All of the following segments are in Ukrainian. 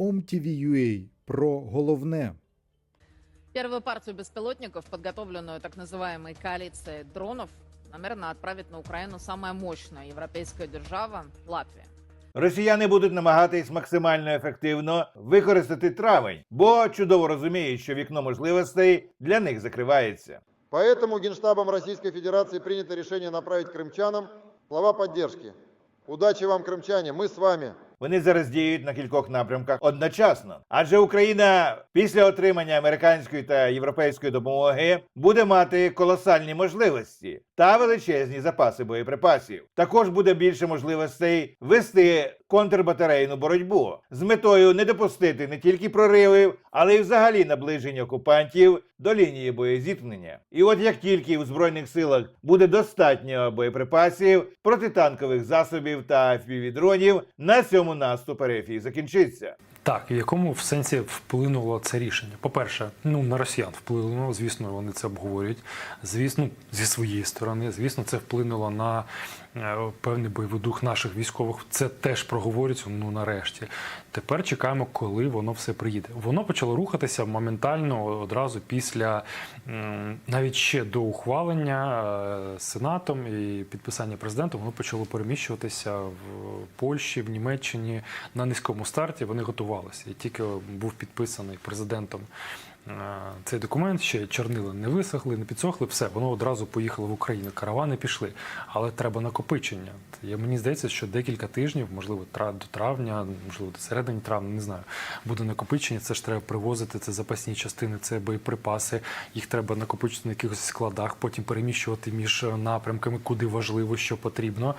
OMTV.ua про головне. Первую партию беспилотников, подготовленную так называемой коалицией дронов, намерена отправить на Украину самая мощная европейская держава – Латвия. Росіяни будуть намагатись максимально ефективно використати травень, бо чудово розуміють, що вікно можливостей для них закривається. Поэтому Генштабом Российской Федерации принято решение направить крымчанам слова поддержки. Удачи вам, крымчане, мы с вами. Вони зараз діють на кількох напрямках одночасно. Адже Україна після отримання американської та європейської допомоги буде мати колосальні можливості та величезні запаси боєприпасів. Також буде більше можливостей вести контрбатарейну боротьбу з метою не допустити не тільки проривів, але й взагалі наближення окупантів до лінії боєзіткнення. І от як тільки у збройних силах буде достатньо боєприпасів, протитанкових засобів та FPV-дронів, на цьому наступ РФ закінчиться. Так, в якому в сенсі вплинуло це рішення? По-перше, ну на росіян вплинуло, звісно, вони це обговорюють. Звісно, зі своєї сторони, звісно, це вплинуло на певний бойовий дух наших військових. Це теж проговорюється. Ну нарешті. Тепер чекаємо, коли воно все приїде. Воно почало рухатися моментально одразу після навіть ще до ухвалення е, сенатом і підписання президентом. Воно почало переміщуватися в Польщі, в Німеччині на низькому старті. Вони готувалися. І тільки був підписаний президентом е, цей документ, ще чорнила не висохли, не підсохли, все, воно одразу поїхало в Україну. Каравани пішли. Але треба накопичення. Я, мені здається, що декілька тижнів, можливо, до травня, можливо, до середини травня, не знаю, буде накопичення. Це ж треба привозити, це запасні частини, це боєприпаси. Їх треба накопичити на якихось складах, потім переміщувати між напрямками, куди важливо, що потрібно.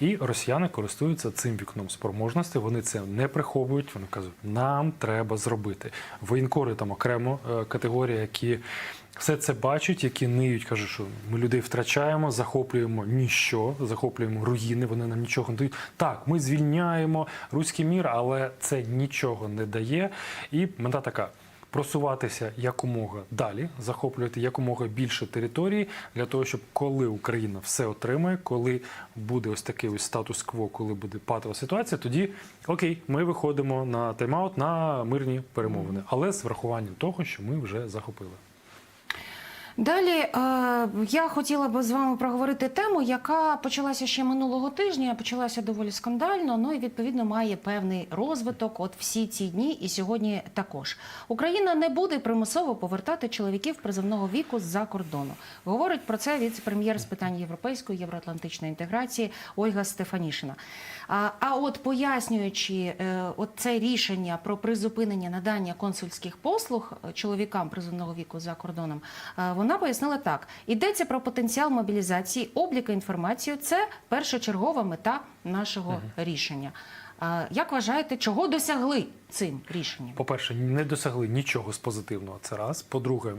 І росіяни користуються цим вікном спроможності. Вони це не приховують. Вони кажуть, нам треба зробити. Воєнкори там окремо е, категорія, які все це бачать, які ниють, кажуть, що ми людей втрачаємо, захоплюємо ніщо, захоплюємо руїни. Вони нам нічого не дають. Так, ми звільняємо руський мір, але це нічого не дає. І мета така. Просуватися якомога далі, захоплювати якомога більше території для того, щоб коли Україна все отримає, коли буде ось такий ось статус-кво, коли буде патова ситуація, тоді окей, ми виходимо на тайм-аут на мирні перемовини, але з врахуванням того, що ми вже захопили. Далі е, я хотіла би з вами проговорити тему, яка почалася ще минулого тижня, почалася доволі скандально. Ну і відповідно має певний розвиток. От всі ці дні і сьогодні також Україна не буде примусово повертати чоловіків призовного віку з-за кордону. Говорить про це віце-прем'єр з питань європейської євроатлантичної інтеграції Ольга Стефанішина. А, а от пояснюючи е, от це рішення про призупинення надання консульських послуг е, чоловікам призовного віку за кордоном, е, вона пояснила так: йдеться про потенціал мобілізації, обліку інформацію. Це першочергова мета нашого рішення. Як вважаєте, чого досягли цим рішенням? По-перше, не досягли нічого з позитивного. Це раз. По-друге,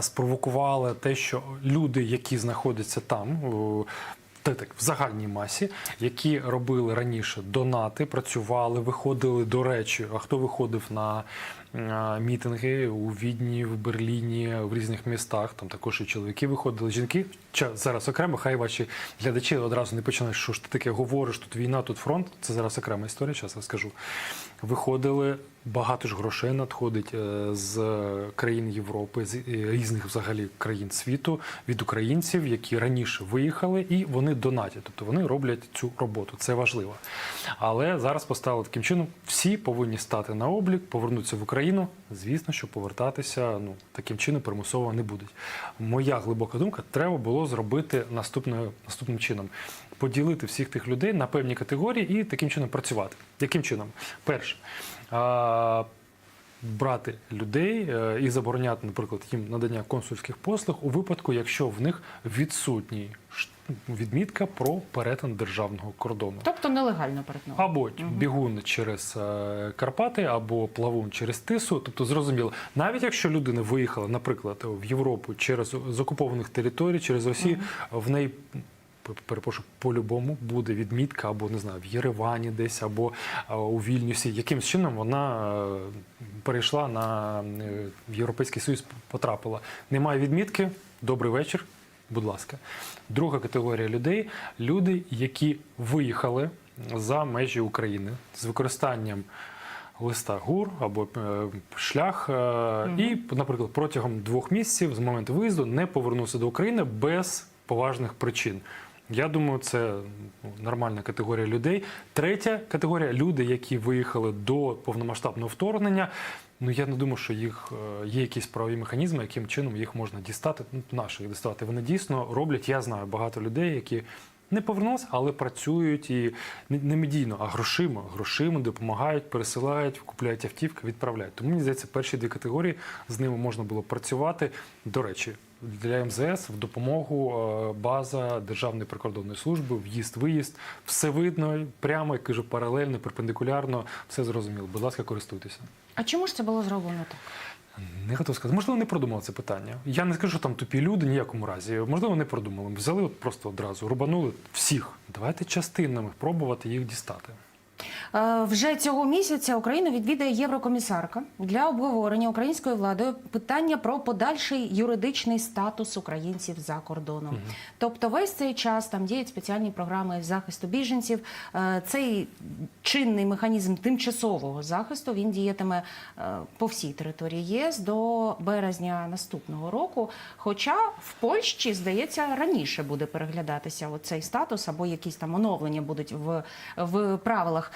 спровокували те, що люди, які знаходяться там. та так в загальній масі, які робили раніше донати, працювали, виходили до речі. А хто виходив на мітинги у Відні, в Берліні, в різних містах? Там також і чоловіки виходили, жінки. Зараз окремо, хай ваші глядачі одразу не починають, що ж ти таке говориш, тут війна, тут фронт. Це зараз окрема історія, зараз розкажу. Виходили, багато ж грошей надходить е, з країн Європи, з е, різних взагалі країн світу від українців, які раніше виїхали, і вони донатять. Тобто вони роблять цю роботу. Це важливо. Але зараз поставили таким чином, всі повинні стати на облік, повернутися в Україну. Звісно, що повертатися ну таким чином примусово не будуть. Моя глибока думка, треба було зробити наступною наступним чином: поділити всіх тих людей на певні категорії і таким чином працювати. Яким чином? Перше. Брати людей е, і забороняти, наприклад, їм надання консульських послуг у випадку, якщо в них відсутній відмітка про перетин державного кордону. Тобто нелегально перетнув. Або бігун через е, Карпати, або плавун через Тису. Тобто, зрозуміло, навіть якщо людина виїхала, наприклад, в Європу через з окупованих територій, через Росію, в неї. Перепрошую, по-любому буде відмітка або не знаю, в Єревані десь, або у Вільнюсі. Якимсь чином вона е, перейшла на е, Європейський Союз, потрапила. Немає відмітки. Добрий вечір. Будь ласка, друга категорія людей люди, які виїхали за межі України з використанням листа ГУР або е, шлях, е, і, наприклад, протягом двох місяців з моменту виїзду не повернувся до України без поважних причин. Я думаю, це ну, нормальна категорія людей. Третя категорія люди, які виїхали до повномасштабного вторгнення. Ну я не думаю, що їх е, є якісь правові механізми, яким чином їх можна дістати. Ну, наші їх дістати. Вони дійсно роблять. Я знаю багато людей, які не повернулися, але працюють і не медійно, а грошима. Грошима допомагають, пересилають, купляють автівки, відправляють. Тому мені здається, перші дві категорії з ними можна було працювати. До речі, для МЗС в допомогу е, база Державної прикордонної служби, в'їзд, виїзд, все видно, прямо я кажу, паралельно, перпендикулярно, все зрозуміло. Будь ласка, користуйтеся. А чому ж це було зроблено так? Не готов сказати. Можливо, не продумали це питання. Я не скажу, що там тупі люди ніякому разі. Можливо, не продумали. Взяли от просто одразу, рубанули всіх. Давайте частинами пробувати їх дістати. Е, Вже цього місяця Україну відвідає єврокомісарка для обговорення українською владою питання про подальший юридичний статус українців за кордоном. Тобто, весь цей час там діють спеціальні програми захисту біженців. Е, Цей чинний механізм тимчасового захисту він діятиме е, по всій території ЄС до березня наступного року. Хоча в Польщі, здається, раніше буде переглядатися цей статус або якісь там оновлення будуть в, в правилах.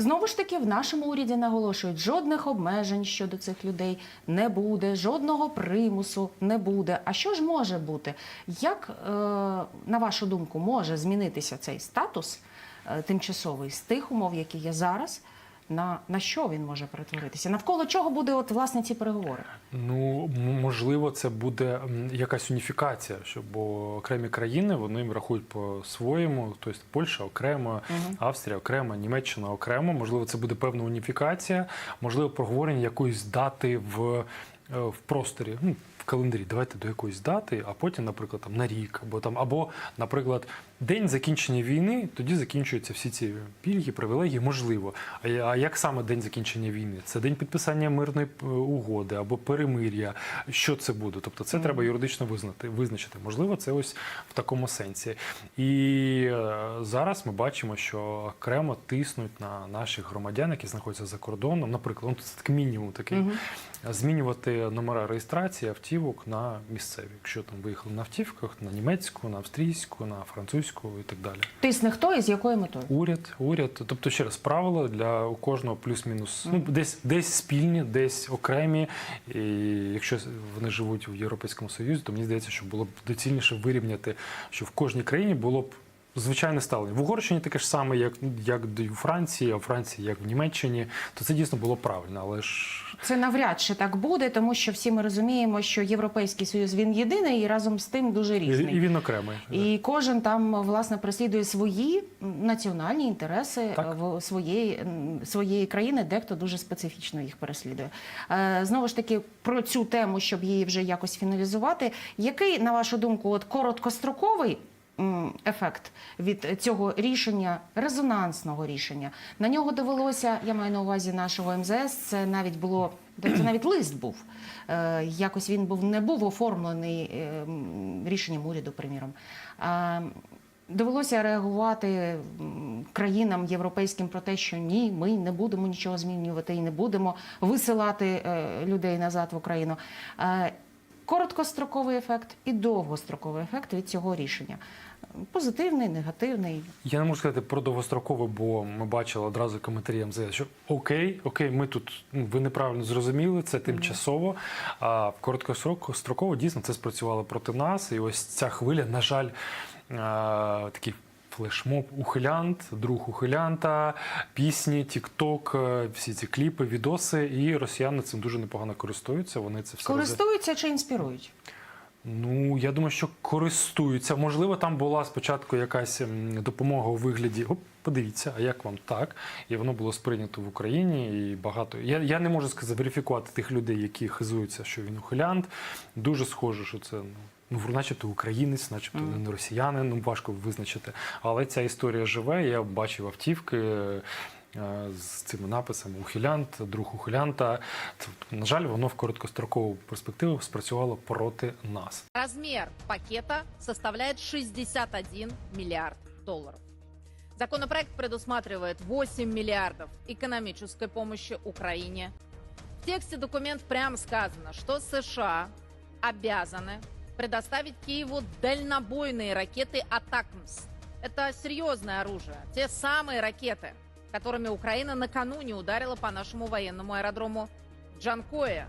Знову ж таки, в нашому уряді наголошують, жодних обмежень щодо цих людей не буде, жодного примусу не буде. А що ж може бути? Як, е, на вашу думку, може змінитися цей статус е, тимчасовий з тих умов, які є зараз? На, на що він може перетворитися? Навколо чого буде от власне ці переговори? Ну, можливо, це буде якась уніфікація, що бо окремі країни вони рахують по-своєму, тобто Польща окремо, Австрія окремо, Німеччина окремо. Можливо, це буде певна уніфікація, можливо, проговорення якоїсь дати в, е, в просторі. Ну, календарі давайте до якоїсь дати, а потім, наприклад, там на рік, або там, або, наприклад, день закінчення війни, тоді закінчуються всі ці пільги, привілегії, можливо. А як саме день закінчення війни? Це день підписання мирної е, угоди або перемир'я. Що це буде? Тобто, це треба юридично визнати, визначити. Можливо, це ось в такому сенсі. І е, зараз ми бачимо, що окремо тиснуть на наших громадян, які знаходяться за кордоном. Наприклад, ну, це такий мінімум такий змінювати номера реєстрації автівок на місцеві. Якщо там виїхали на автівках, на німецьку, на австрійську, на французьку і так далі. Тисне хто і з якою метою? Уряд, уряд, тобто ще раз правила для у кожного плюс-мінус. Ну десь десь спільні, десь окремі. І якщо вони живуть в Європейському Союзі, то мені здається, що було б доцільніше вирівняти, що в кожній країні було б. Звичайне ставлення. В Угорщині таке ж саме, як, як у Франції, а в Франції, як в Німеччині, то це дійсно було правильно. Але ж Це навряд чи так буде, тому що всі ми розуміємо, що Європейський Союз він єдиний і разом з тим дуже різний. і він окремий. І кожен там власне переслідує свої національні інтереси Так. в своєї, своєї країни, дехто дуже специфічно їх переслідує. Е, Знову ж таки, про цю тему, щоб її вже якось фіналізувати, який, на вашу думку, от короткостроковий ефект від цього рішення, резонансного рішення? На нього довелося, я маю на увазі нашого МЗС, це навіть було. Це навіть лист був. Е, якось він був не був оформлений е, рішенням уряду, приміром. Довелося реагувати країнам європейським про те, що ні, ми не будемо нічого змінювати і не будемо висилати е, людей назад в Україну. Короткостроковий ефект і довгостроковий ефект від цього рішення. Позитивний, негативний. Я не можу сказати про довгострокове, бо ми бачили одразу коментарі МЗС, що окей, окей, ми тут ну, ви неправильно зрозуміли, це тимчасово. А в короткостроково дійсно це спрацювало проти нас. І ось ця хвиля, на жаль, а, такий флешмоб ухилянт, друг ухилянта, пісні, тікток, е, всі ці кліпи, відоси, і росіяни цим дуже непогано користуються. Вони це все Користуються чи інспірують? Ну, я думаю, що користуються. Можливо, там була спочатку якась ем, допомога у вигляді. Оп, подивіться, а як вам так? І воно було сприйнято в Україні. І багато. Я, я не можу сказати верифікувати тих людей, які хизуються, що він ухилянт. Дуже схоже, що це ну, ну начебто українець, начебто не росіянин. Ну важко визначити. Але ця історія живе. Я бачив автівки. е, З цими написами ухилянт, друг ухилянта. Тобто, На жаль, воно в короткострокову перспективу спрацювало проти нас. Размер пакета составляет 61 миллиард долларов. Законопроект предусматривает 8 миллиардов экономической помощи Украине. В тексте документ прямо сказано, что США обязаны предоставить Киеву дальнобойные ракеты «Атакмс». Это серьезное оружие. Те самые ракеты, которыми Украина накануне ударила по нашему военному аэродрому Джанкоя.